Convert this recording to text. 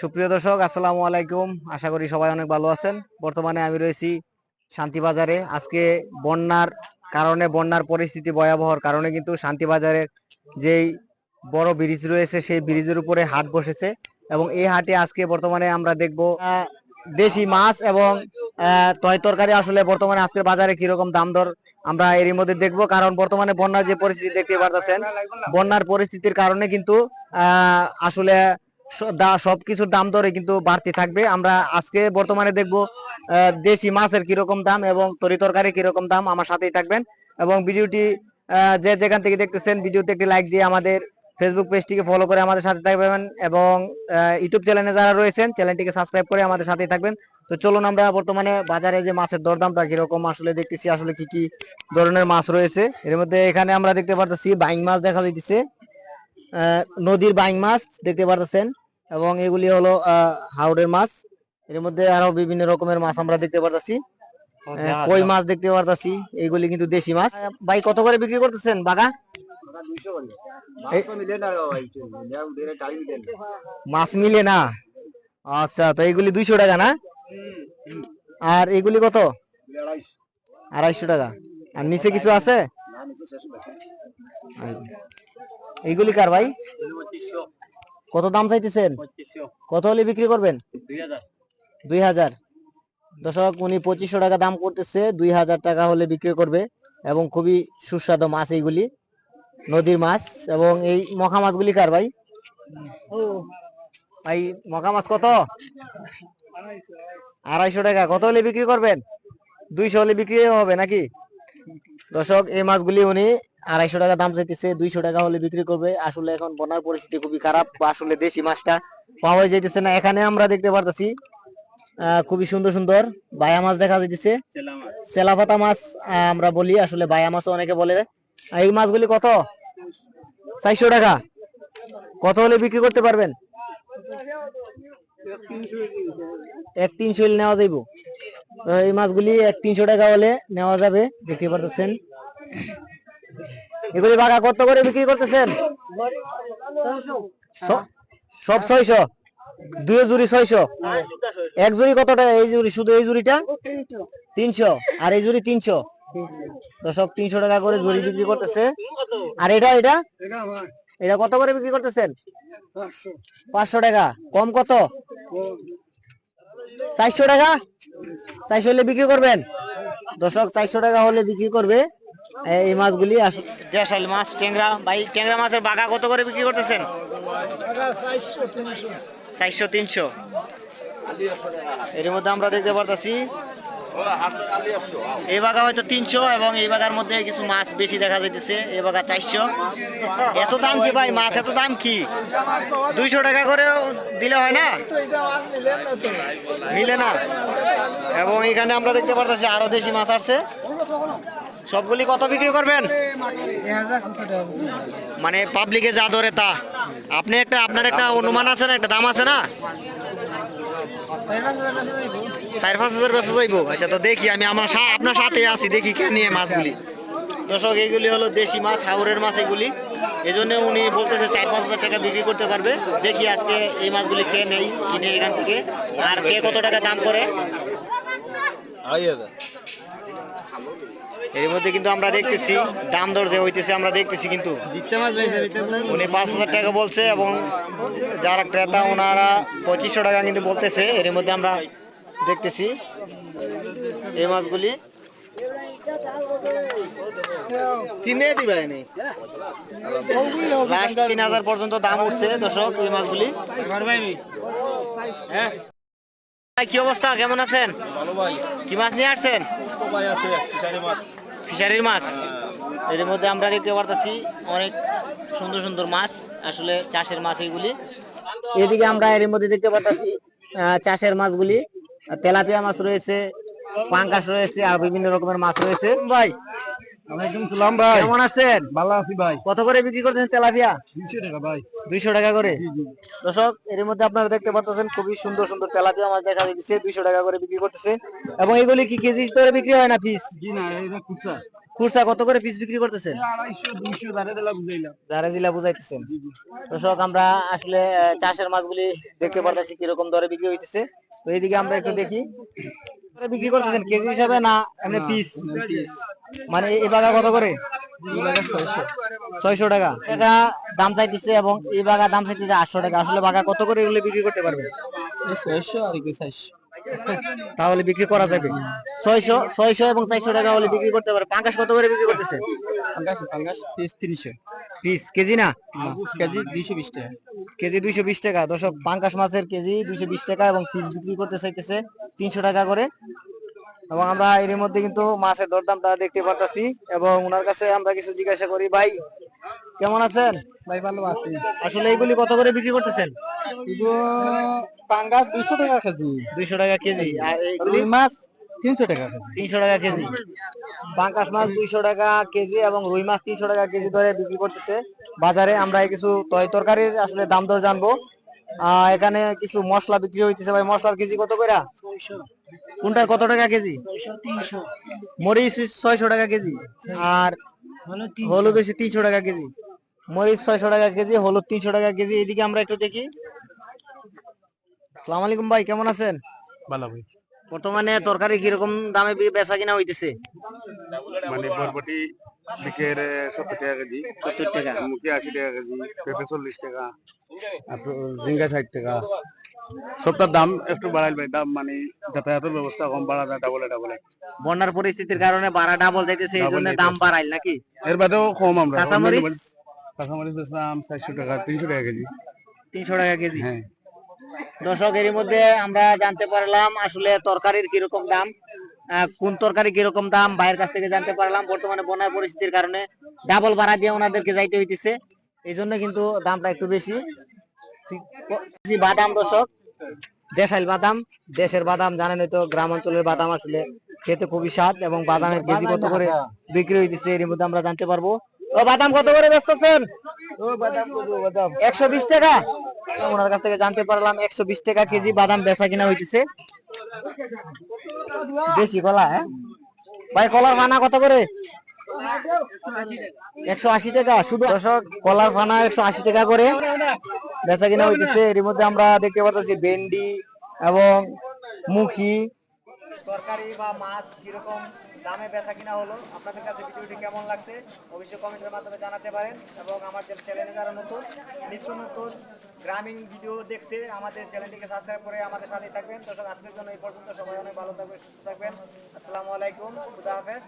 সুপ্রিয় দর্শক, আসসালামু আলাইকুম। আশা করি সবাই অনেক ভালো আছেন। বর্তমানে আমি রয়েছি শান্তিবাজারে। আজকে বন্যার কারণে, বন্যার পরিস্থিতি ভয়াবহর কারণে কিন্তু শান্তিবাজারের যেই বড় ব্রিজ রয়েছে, সেই ব্রিজের উপরে হাট বসেছে এবং এই হাটে আজকে বর্তমানে আমরা দেখব দেশি মাছ এবং তয় তরকারি। আসলে বর্তমানে আজকের বাজারে কীরকম দাম দর আমরা এরই মধ্যে দেখব। কারণ বর্তমানে বন্যার যে পরিস্থিতি দেখতে পারতেছেন, বন্যার পরিস্থিতির কারণে কিন্তু আসলে সবকিছুর দাম দরে কিন্তু বাড়তি থাকবে। আমরা আজকে বর্তমানে দেখব দেশি মাছের কীরকম দাম এবং তরি তরকারি কীরকম দাম আমার সাথেই থাকবেন। এবং ভিডিওটি যে যেখান থেকে দেখতেছেন, ভিডিওতে একটি লাইক দিয়ে আমাদের ফেসবুক পেজটিকে ফলো করে আমাদের সাথে থাকবেন এবং ইউটিউব চ্যানেলে যারা রয়েছেন চ্যানেলটিকে সাবস্ক্রাইব করে আমাদের সাথেই থাকবেন। তো চলুন আমরা বর্তমানে বাজারে যে মাছের দরদামটা কীরকম আসলে দেখতেছি, আসলে কি কি ধরনের মাছ রয়েছে। এর মধ্যে এখানে আমরা দেখতে পারতেছি, বাইং মাছ দেখা যাইতেছে। নদীর বাইং মাছ দেখতে পারতেছেন। এবং এগুলি হলো হাওড়ের মাছ। এর মধ্যে আরও বিভিন্ন রকমের মাছ আমরা দেখতে পারতেছি। কই মাছ দেখতে পারতেছি এইগুলি কিন্তু দেশি মাছ। ভাই কত করে বিক্রি করতেছেন বাগা মাছ মিলে না? আচ্ছা তো এইগুলি দুইশো টাকা না? আর এগুলি কত? আড়াইশো টাকা। আর নিচে কিছু আছে? এইগুলি কার ভাই? কত দাম চাইতেছেন? কত হলে বিক্রি করবেন? দুই হাজার। দর্শক উনি পঁচিশশো টাকা দাম করতেছে দুই হাজার টাকা হলে বিক্রি করবে এবং খুবই সুস্বাদু মাছ এইগুলি নদীর মাছ এবং এই মখা মাছগুলি কার ভাই? ভাই মখা মাছ কত? আড়াইশো টাকা। কত হলে বিক্রি করবেন? দুইশো হলে বিক্রি হবে নাকি? দর্শক এই মাছগুলি উনি আড়াইশো টাকা দাম চাইতেছে দুইশো টাকা হলে বিক্রি করবে। আসলে এখন বন্যার পরিস্থিতি খুবই খারাপ আসলে দেশি মাছটা পাওয়া যাইতেছে না। এখানে আমরা দেখতে পারতেছি খুবই সুন্দর সুন্দর বায়া মাছ দেখা যাইতেছে। চেলাপাতা মাছ। আহ, আমরা বলি আসলে বায়া মাছও অনেকে বলে। এই মাছগুলি কত? চারশো টাকা। কত হলে বিক্রি করতে পারবেন? এক তিনশো নেওয়া যাইব। এই মাছগুলি এক তিনশো টাকা হলে নেওয়া যাবে, দেখতে পারতেছেন। এগুলি বাঘা কত করে বিক্রি করতেছেন? সব ছয়শো? দুই জুড়ি ছয়শো? এক জুড়ি কত টাকা? এই জুড়ি, শুধু এই জুড়িটা? তিনশো। আর এই জুড়ি তিনশো? দর্শক, তিনশো টাকা করে জুড়ি বিক্রি করতেছে। আর এটা এটা? এটা কত করে বিক্রি করতেছেন? পাঁচশো টাকা। কম কত? চারশো টাকা? চারশো হলে বিক্রি করবেন? দর্শক চারশো টাকা হলে বিক্রি করবে। এই মাছগুলি আসল দেশাল মাছ ট্যাংরা। ভাই ট্যাংরা মাছের বাঘা কত করে বিক্রি করতেছেন? চারশো তিনশো। এর মধ্যে আমরা দেখতে পারতাছি এই বাঘা হয়তো তিনশো এবং এই বাঘার মধ্যে কিছু মাছ বেশি দেখা যাইতেছে, এই চারশো। এত দাম কি ভাই মাছ? এত দাম কি? দুইশো টাকা করে দিলে হয় না? মিলে না? এবং এখানে আমরা দেখতে পারতেছি আরও দেশি মাছ আছে সবগুলি কত বিক্রি করবেন? মানে পাবলিকে যা ধরে তা। আপনি একটা, আপনার একটা অনুমান আছে না? একটা দাম আছে না? চার পাঁচ হাজার বেচা যাইবো। আচ্ছা তো দেখি আমি আমার আপনার সাথে আছি দেখি কে নিয়ে মাছগুলি। দর্শক এইগুলি হলো দেশি মাছ হাওরের মাছ এগুলি। এই জন্য উনি বলতেছে চার পাঁচ হাজার টাকা বিক্রি করতে পারবে। দেখি আজকে এই মাছগুলি কে নেই কিনে এখান থেকে আর কে কত টাকা দাম করে। এর মধ্যে কিন্তু আমরা দেখতেছি দাম দর যে হইতেছে আমরা দেখতেছি কিন্তু। উনি পাঁচ হাজার টাকা বলছে এবং যারা ক্রেতা ওনারা পঁচিশশো টাকা কিন্তু বলতেছে। এর মধ্যে আমরা দেখতেছি এই মাছগুলি। তিনে দিবে লাস্ট তিন হাজার পর্যন্ত দাম উঠছে দর্শক এই মাছগুলি। কি অবস্থা? কেমন আছেন? কি মাছ নিয়ে আসছেন? ফিশারির মাছ। এর মধ্যে আমরা দেখতে পারতেছি অনেক সুন্দর সুন্দর মাছ আসলে চাষের মাছ এইগুলি এদিকে আমরা এর মধ্যে দেখতে পারতেছি চাষের মাছগুলি। তেলাপিয়া মাছ রয়েছে পাঙ্কাশ রয়েছে আর বিভিন্ন রকমের মাছ রয়েছে। ভাই ওয়ালাইকুম সালাম ভাই। কেমন আছেন? ভালো আছি ভাই। কত করে বিক্রি তেলাপিয়া? টাকা ভাই। দুইশো টাকা করে? দর্শক এর মধ্যে আপনারা দেখতে পাচ্ছেন খুবই সুন্দর সুন্দর তেলাপিয়া মাছ দেখা যাচ্ছে টাকা করে বিক্রি করতেছে। এবং এগুলি কি কেজি দরে বিক্রি হয় না পিস? জি না এটা খুচরা কত করে পিস বিক্রি করতেছেন? যারা জিলা বুঝাইতেছেন। দর্শক আমরা আসলে চাষের মাছগুলি দেখতে পারতেছি কীরকম দরে বিক্রি হইতেছে। তো এইদিকে আমরা একটু দেখি। বিক্রি করতেছেন কেজি হিসাবে না এমনি পিস মানে এই বাগা কত করে? ছয়শো টাকা। টাকা দাম চাইতেছে এবং এই বাগা দাম চাইতেছে আটশো টাকা। আসলে বাগা কত করে এগুলো বিক্রি করতে পারবে? ছয়শো আর কি চারশো। তাহলে বিক্রি করা যাবে। ছয়শো ছয়শো এবং চারশো টাকা হলে বিক্রি করতে পারে পাঙ্কাশ কত করে বিক্রি করতেছে? পিস কেজি না? কেজি দুইশো বিশ টাকা। কেজি দুইশো বিশ টাকা। দর্শক পাঙ্কাশ মাছের কেজি দুইশো বিশ টাকা এবং পিস বিক্রি করতে চাইতেছে তিনশো টাকা করে। এবং আমরা এর মধ্যে কিন্তু মাছের দরদামটা দেখতে পারতাছি এবং ওনার কাছে আমরা কিছু জিজ্ঞাসা করি ভাই কেমন আছেন? ভাই ভালো আছি। আসলে এইগুলি কত করে বিক্রি করতেছেন? পাঙ্গাস দুইশো টাকা কেজি। দুইশো টাকা কেজি। আর এইগুলি? রুই মাছ তিনশো টাকা কেজি। তিনশো টাকা কেজি। পাঙ্কাশ মাছ দুইশো টাকা কেজি এবং রুই মাছ তিনশো টাকা কেজি ধরে বিক্রি করতেছে। বাজারে আমরা কিছু তয় তরকারির আসলে দাম দর জানব। আহ, এখানে কিছু মশলা বিক্রি হইতেছে। ভাই মশলার কেজি কত করে কোনটার কত টাকা কেজি? মরিচ ছয়শো টাকা কেজি। আর হলুদ বেশি তিনশো টাকা কেজি। মরিচ ছয়শো টাকা কেজি হলুদ তিনশো টাকা কেজি। এদিকে আমরা একটু দেখি। সালাম আলাইকুম ভাই কেমন আছেন? ভালো ভাই। বর্তমানে তরকারি কীরকম দামে বেচা কিনা হইতেছে? মানে বরবটি বিকের সত্তর টাকা কেজি। সত্তর টাকা। মুখি আশি টাকা কেজি পেঁপে চল্লিশ টাকা আর ঝিঙ্গা ষাট টাকা। সবটার দাম একটু বাড়াইল ভাই দাম মানে যাতায়াতের ব্যবস্থা কম বাড়া যায় ডাবলে ডাবলে বন্যার পরিস্থিতির কারণে ভাড়া ডাবল যাইতেছে এই জন্য দাম বাড়াইল নাকি? এর বাদেও কম আমরা। কাঁচামরিচ? কাঁচামরিচ চারশো টাকা তিনশো টাকা কেজি। তিনশো টাকা কেজি? হ্যাঁ। দর্শক এর মধ্যে আমরা জানতে পারলাম আসলে তরকারির কীরকম দাম কোন তরকারি কীরকম দাম ভাইয়ের কাছ থেকে জানতে পারলাম। বর্তমানে বন্যার পরিস্থিতির কারণে ডাবল ভাড়া দিয়ে ওনাদেরকে যাইতে হইতেছে। এই জন্য কিন্তু দামটা একটু বেশি। বাদাম দর্শক দেশাইল বাদাম দেশের বাদাম জানেন হয়তো গ্রাম অঞ্চলের বাদাম আসলে খেতে খুবই স্বাদ এবং বাদামের কেজি কত করে বিক্রি হইতেছে এর মধ্যে আমরা জানতে পারব। ও বাদাম কত করে বেচতেছেন ও বাদাম কত বাদাম? একশো বিশ টাকা? ওনার কাছ থেকে জানতে পারলাম একশো বিশ টাকা কেজি বাদাম বেচা কিনা হইতেছে। বেশি কলা হ্যাঁ? ভাই কলার মানা কত করে? একশো আশি টাকা, শুধু কলার ফানা একশো আশি টাকা করে। বেচা কিনা এর মধ্যে আমরা দেখতে পাচ্ছি ভেন্ডি এবং মুখি। তরকারি বা মাছ কীরকম দামে বেচা কিনা হলো, আপনাদের কাছে ভিডিওটি কেমন লাগছে অবশ্যই কমেন্টের মাধ্যমে জানাতে পারেন এবং আমার চ্যানেলে যারা নতুন, নিত্য নতুন গ্রামীণ ভিডিও দেখতে আমাদের চ্যানেলটিকে সাবস্ক্রাইব করে আমাদের সাথেই থাকবেন। দর্শক, আজকের জন্য এই পর্যন্ত। সবাই অনেক ভালো থাকবেন, সুস্থ থাকবেন। আসসালামু আলাইকুম, খুদা হাফেজ।